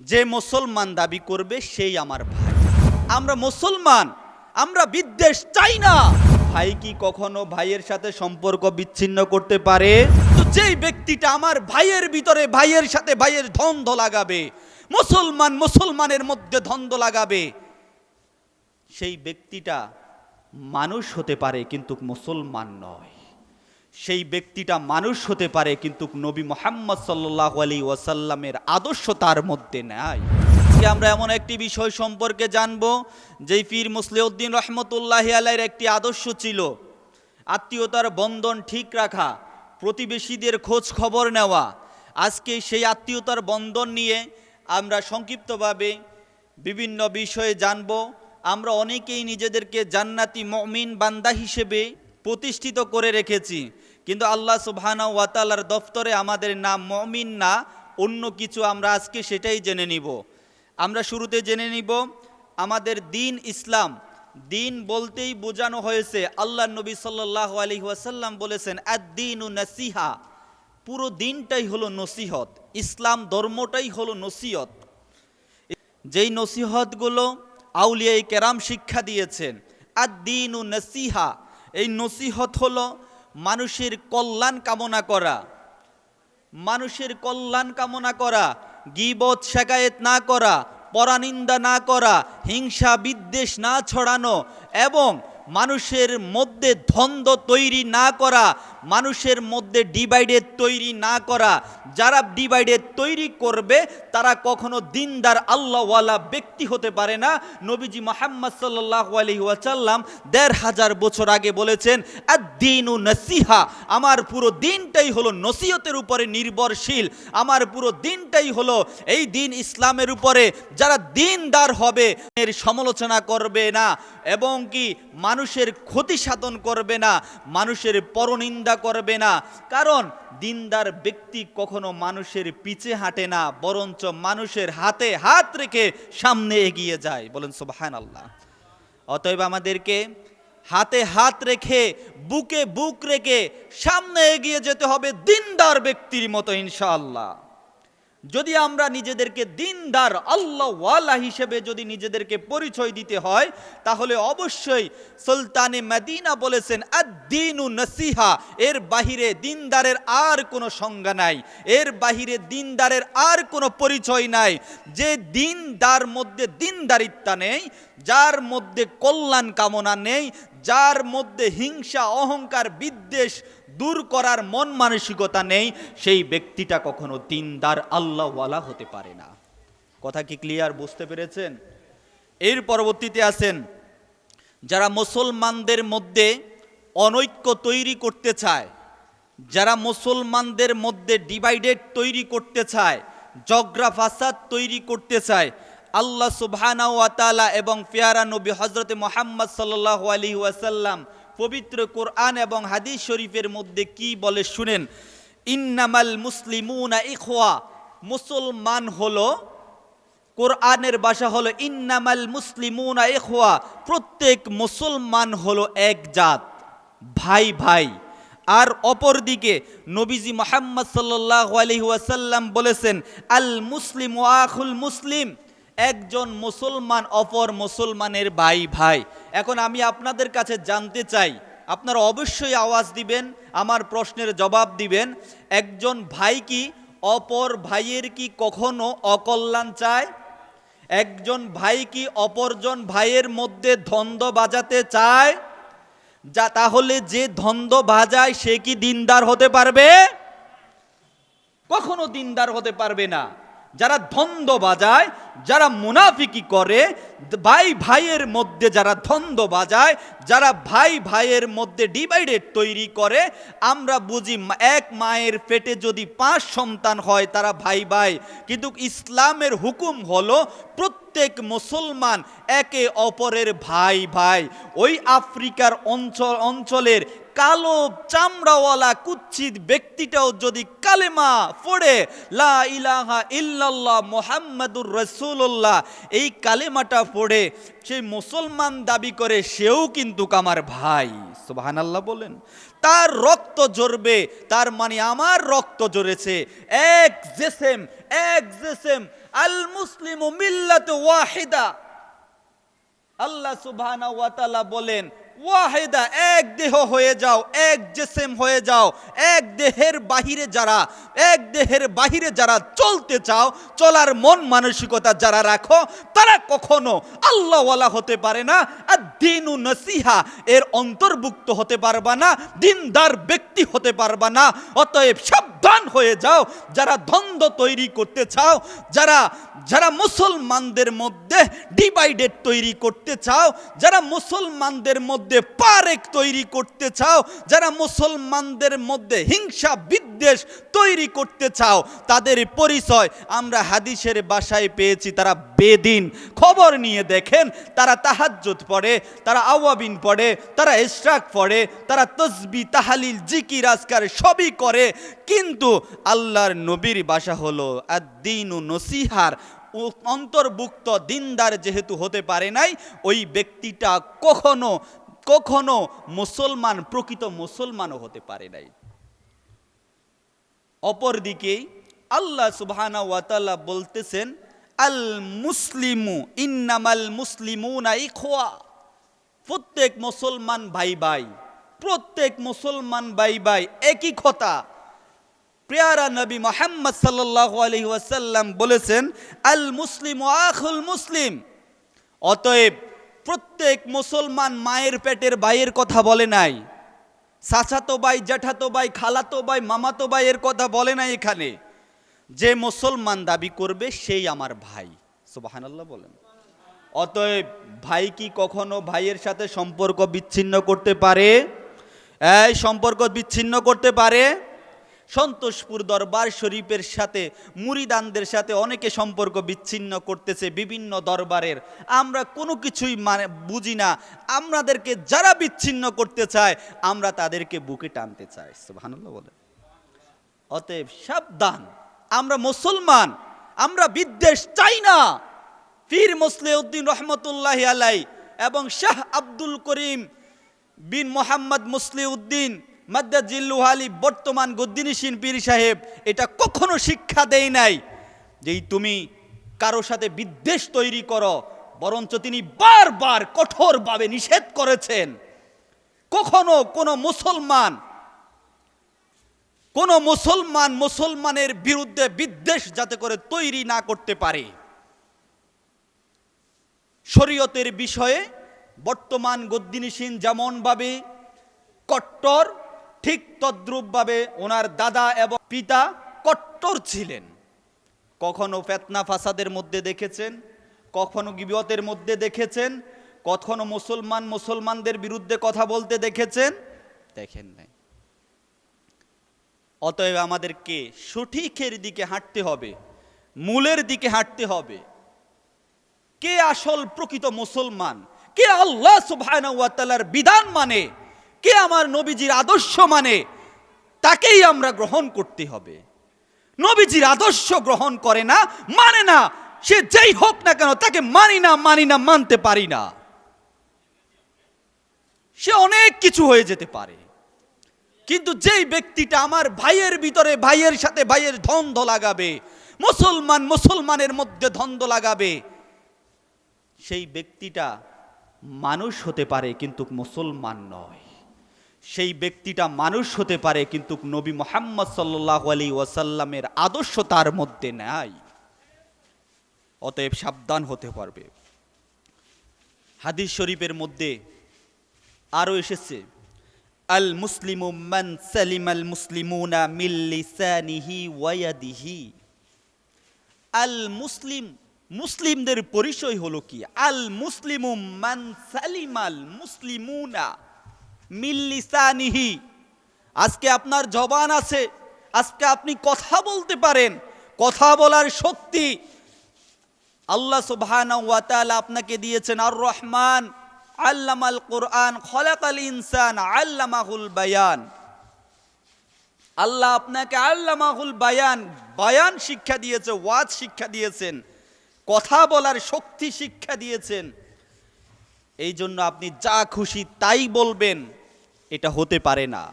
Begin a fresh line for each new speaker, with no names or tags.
যে মুসলমান দাবি করবে সেই আমার ভাই। আমরা মুসলমান, আমরা বিদ্বেষ চাই না। ভাই কি কখনো ভাইয়ের সাথে সম্পর্ক বিচ্ছিন্ন করতে পারে? তো যেই ব্যক্তিটা আমার ভাইয়ের ভিতরে ভাইয়ের সাথে ভাইয়ের দ্বন্দ্ব লাগাবে, মুসলমান মুসলমানের মধ্যে দ্বন্দ্ব লাগাবে, সেই ব্যক্তিটা মানুষ হতে পারে কিন্তু মুসলমান নয়। সেই ব্যক্তিটা মানুষ হতে পারে, কিন্তু নবী মোহাম্মদ সাল্লাহ আলী ওয়াসাল্লামের আদর্শ তার মধ্যে নাই। আজকে আমরা এমন একটি বিষয় সম্পর্কে জানব, যেই পীর মুসলিউদ্দিন রহমতুল্লাহ আলাইয়ের একটি আদর্শ ছিল, আত্মীয়তার বন্ধন ঠিক রাখা, প্রতিবেশীদের খোঁজ খবর নেওয়া। আজকে সেই আত্মীয়তার বন্ধন নিয়ে আমরা সংক্ষিপ্তভাবে বিভিন্ন বিষয়ে জানব। আমরা অনেকেই নিজেদেরকে জান্নাতি মমিন বান্দা হিসেবে প্রতিষ্ঠিত করে রেখেছি। কিন্তু আল্লাহ সুবহানা ওয়াতালার দফতরে আমাদের নাম মমিন না, অন্য কিছু আমরা আজকে সেটাই জেনে নিব। আমরা শুরুতে জেনে নিব আমাদের দিন ইসলাম। দিন বলতেই বোঝানো হয়েছে আল্লাহ নবী সাল্লাহ আলী ওয়াসাল্লাম বলেছেন আদিন নাসিহা। পুরো দিনটাই হলো নসিহত, ইসলাম ধর্মটাই হলো নসিহত। যেই নসিহতগুলো আউলিয়াই কেরাম শিক্ষা দিয়েছেন আর দিন ও নসিহা। এই নসিহত হলো মানুষের কল্যাণ কামনা করা। মানুষের কল্যাণ কামনা করা, গিবত শেকায়েত না করা, পরানিন্দা না করা, হিংসা বিদ্বেষ না ছড়ানো এবং মানুষের মধ্যে দ্বন্দ্ব তৈরি না করা, মানুষের মধ্যে ডিভাইডেড তৈরি না করা। যারা ডিভাইডেড তৈরি করবে, তারা কখনো দিনদার আল্লাহওয়ালা ব্যক্তি হতে পারে না। নবীজি মোহাম্মদ সাল্লাহ ওয়াসাল্লাম দেড় হাজার বছর আগে বলেছেন দিন ও নসিহা। আমার পুরো দিনটাই হলো নসিহতের উপরে নির্ভরশীল। আমার পুরো দিনটাই হলো এই দিন ইসলামের উপরে। যারা দিনদার হবে, এর সমালোচনা করবে না। এবং কি মানুষের ক্ষতি সাধন করবে না, মানুষের পরনিন্দা করবে না। কারণ দিনদার ব্যক্তি কখনো মানুষের পিছে হাঁটে না, বরঞ্চ মানুষের হাতে হাত রেখে সামনে এগিয়ে যায়। বলেন সুবাহান আল্লাহ অতএব আমাদেরকে হাতে হাত রেখে, বুকে বুক রেখে সামনে এগিয়ে যেতে হবে দিনদার ব্যক্তির মতো, ইনশাআল্লাহ। যদি আমরা নিজেদেরকে দিনদার আল্লাহওয়ালা হিসেবে যদি নিজেদেরকে পরিচয় দিতে হয়, তাহলে অবশ্যই সুলতানে মদিনা বলেছেন আদিনু নসিহা এর বাহিরে দিনদারের আর কোনো সংজ্ঞা নাই। এর বাহিরে দিনদারের আর কোনো পরিচয় নাই। যে দিনদার মধ্যে দিনদারিত্বা নেই, যার মধ্যে কল্যাণ কামনা নেই, যার মধ্যে হিংসা, অহংকার, বিদ্বেষ দূর করার মন মানসিকতা নেই, সেই ব্যক্তিটা কখনো দিনদার আল্লাহওয়ালা হতে পারে না। কথা কি ক্লিয়ার বুঝতে পেরেছেন? এর পরবর্তীতে আছেন, যারা মুসলমানদের মধ্যে অনৈক্য তৈরি করতে চায়, যারা মুসলমানদের মধ্যে ডিভাইডেড তৈরি করতে চায় জগরা ফাসাদ তৈরি করতে চায়, আল্লাহ সুবহানা ওয়া তাআলা এবং পেয়ারা নবী হজরতে মোহাম্মদ সাল্লাল্লাহু আলাইহি ওয়াসাল্লাম পবিত্র কোরআন এবং হাদিস শরীফের মধ্যে কি বলে শুনেন? ইন্নামাল মুসলিমুনা ইখওয়া। মুসলমান হলো, কোরআনের ভাষা হলো ইন্নামাল মুসলিমুনা ইখওয়া। প্রত্যেক মুসলমান হলো এক জাত, ভাই ভাই। আর অপরদিকে নবীজি মোহাম্মদ সাল্লাহ ওয়াসাল্লাম বলেছেন, আল মুসলিম ওয়াখুল মুসলিম। একজন মুসলমান অপর মুসলমানের ভাই ভাই। এখন আমি আপনাদের কাছে জানতে চাই, আপনারা অবশ্যই আওয়াজ দিবেন, আমার প্রশ্নের জবাব দিবেন, একজন ভাই কি, অপর ভাইয়ের কি কখনো অকল্যাণ চায়? একজন ভাই কি অপরজন ভাইয়ের মধ্যে দ্বন্দ্ব বাজাতে চায়? যা, তাহলে যে দ্বন্দ্ব বাজায়, সে কি দিনদার হতে পারবে? কখনো দিনদার হতে পারবে না। যারা দ্বন্দ্ব বাজায় যারা মুনাফিকি করে ভাই ভাইয়ের মধ্যে যারা দ্বন্দ্ব বাজায়, যারা ভাই ভাইয়ের মধ্যে ডিভাইডেড তৈরি করে, আমরা বুঝি এক মায়ের পেটে যদি পাঁচ সন্তান হয় তারা ভাই ভাই। কিন্তু ইসলামের হুকুম হলো প্রত্যেক মুসলমান একে অপরের ভাই ভাই। ওই আফ্রিকার অঞ্চল অঞ্চলের কালো চামড়াওয়ালা কুচ্ছিত ব্যক্তিটাও যদি কালেমা পড়ে, লা ইলাহা ইল্লাল্লাহ মোহাম্মদুর রসুল্লাহ এই কালেমাটা পড়ে সেই মুসলমান দাবি করে সেও কিন্তু আমার ভাই। সুবাহান আল্লাহ বলেন, তার রক্ত ঝরবে, তার মানে আমার রক্ত ঝরেছে। এক জেসেম এক জেসেম, আল মুসলিম মিল্লাত ওয়াহিদা। আল্লাহ সুবহানাহু ওয়া তাআলা বলেন ওয়াহিদা, এক দেহ হয়ে যাও, এক জেসেম হয়ে যাও, এক দেহের বাহিরে যারা, এক দেহের বাহিরে যারা চলতে চাও, চলার মন মানসিকতা যারা রাখো, তারা কখনো আল্লাহওয়ালা হতে পারে না, আর দিনু নসিহা, এর অন্তর্ভুক্ত হতে পারবা না, দিনদার ব্যক্তি হতে পারবা না, অতএব সাবধান হয়ে যাও, যারা দ্বন্দ্ব তৈরি করতে চাও, যারা যারা মুসলমানদের মধ্যে ডিভাইডেড তৈরি করতে চাও, যারা মুসলমানদের মধ্যে পারেক তৈরি করতে চাও, যারা মুসলমানদের মধ্যে হিংসা বিদ্বেষ তৈরি করতে চাও, তাদের পরিচয় আমরা হাদিসের বাসায় পেয়েছি, তারা বেদিন। খবর নিয়ে দেখেন, তারা তাহাজ্জুদ পড়ে, তারা আওয়াবিন পড়ে, তারা ইশরাক পড়ে, তারা তসবি, তাহালিল, জিকির, আজকার সবই করে, কিন্তু আল্লাহর নবীর বাসা হলো আদিনু নসিহার। অন্তর্ভুক্ত দিনদার যেহেতু হতে পারে নাই, ওই ব্যক্তিটা কখনো কখনো মুসলমান, প্রকৃত মুসলমানও হতে পারে নাই। অপরদিকে আল্লাহ সুবহানা ওয়াতাল্লাহ বলতেছেন আল মুসলিমু ইন্নামাল মুসলিমুনা ইখওয়া। প্রত্যেক মুসলমান ভাই ভাই প্রত্যেক মুসলমান ভাই ভাই একই কথা। প্রিয়ারা নবী মোহাম্মদ সাল্লাল্লাহু আলাইহি ওয়াসাল্লাম বলেছেন, আল মুসলিম আখুল মুসলিম। অতএব প্রত্যেক মুসলমান মায়ের পেটের ভাইয়ের কথা বলে নাই, চাচাতো ভাই, জ্যাঠাতো ভাই, খালাতো ভাই, মামাতো ভাইয়ের কথা বলে নাই এখানে। যে মুসলমান দাবি করবে সেই আমার ভাই। সুবহানাল্লাহ বলেন। অতএব ভাই কি কখনো ভাইয়ের সাথে সম্পর্ক বিচ্ছিন্ন করতে পারে? এই সম্পর্ক বিচ্ছিন্ন করতে পারে? সন্তোষপুর দরবার শরীফের সাথে, মুরিদানদের সাথে অনেকে সম্পর্ক বিচ্ছিন্ন করতেছে বিভিন্ন দরবারের। আমরা কোনো কিছুই মানে বুঝি না। আমাদেরকে যারা বিচ্ছিন্ন করতে চায়, আমরা তাদেরকে বুকে টানতে চাই। সুবহানাল্লাহ বলে। অতএব সাবধান। আমরা মুসলমান, আমরা বিদ্বেষ চাই না। পীর মুসলিউদ্দিন রহমতুল্লাহ আলাই এবং শাহ আব্দুল করিম বিন মোহাম্মদ মুসলিউদ্দিন মাদ্দাজিল্লুহালি বর্তমান গদ্দিনিসিন পীর সাহেব, এটা কখনো শিক্ষা দেয় নাই যেই তুমি কারও সাথে বিদ্বেষ তৈরি করো, বরঞ্চ তিনি বারবার কঠোরভাবে নিষেধ করেছেন। কখনো কোনো মুসলমান, কোন মুসলমান মুসলমানের বিরুদ্ধে বিদ্বেষ যাতে করে তৈরি না করতে পারে। শরীয়তের বিষয়ে বর্তমান গদ্দিনিসীন যেমনভাবে কট্টর ঠিক তদ্রূপভাবে ওনার দাদা এবং পিতা কট্টর ছিলেন। কখনো ফেতনা ফাসাদের মধ্যে দেখেছেন, কখনো গিবতের মধ্যে দেখেছেন, কখনো মুসলমান মুসলমানদের বিরুদ্ধে কথা বলতে দেখেছেন, দেখেন নাই। অতএব আমাদেরকে সঠিকের দিকে হাঁটতে হবে, মূলের দিকে হাঁটতে হবে। কে আসল প্রকৃত মুসলমান? কে আল্লাহ সুবহানাহু বিধান মানে? কে আমার নবীজির আদর্শ মানে? তাকেই আমরা গ্রহণ করতে হবে। নবীজির আদর্শ গ্রহণ করে না মানে না। সে যেই হোক না কেন, তাকে মানি না মানি না, মানতে পারি না। সে অনেক কিছু হয়ে যেতে পারে। কিন্তু যেই ব্যক্তিটা আমার ভাইয়ের ভিতরে, ভাইয়ের সাথে ভাইয়ের দ্বন্দ্ব লাগাবে, মুসলমান মুসলমানের মধ্যে দ্বন্দ্ব লাগাবে, সেই ব্যক্তিটা মানুষ হতে পারে কিন্তু মুসলমান নয়। সেই ব্যক্তিটা মানুষ হতে পারে, কিন্তু নবী মোহাম্মদ সাল্লাহ আলী ওয়াসাল্লামের আদর্শ তার মধ্যে নাই। অতএব সাবধান হতে পারবে। হাদিস শরীফের মধ্যে আরও এসেছে আল মুসলিমু মান সালিম আল মুসলিমুনা মিল লিসানিহি ওয়ায়াদিহি আল মুসলিম মুসলিমদের পরিচয় হলো কি? আল মুসলিমু মান সালিম আল মুসলিমুনা মিল লিসানিহি আজকে আপনার জবান আছে, আজকে আপনি কথা বলতে পারেন, কথা বলার শক্তি। আল্লাহ সুবহানাহু ওয়া আপনাকে দিয়েছেন আর রহমান আল্লামাল কোরআন, খলাকাল ইনসান আল্লামাহুল বায়ান। আল্লাহ আপনাকে আল্লামাহুল বায়ান বায়ান শিক্ষা দিয়েছে, ওয়াজ শিক্ষা দিয়েছেন, কথা বলার শক্তি শিক্ষা দিয়েছেন। এই জন্য আপনি যা খুশি তাই বলবেন এটা হতে পারে না।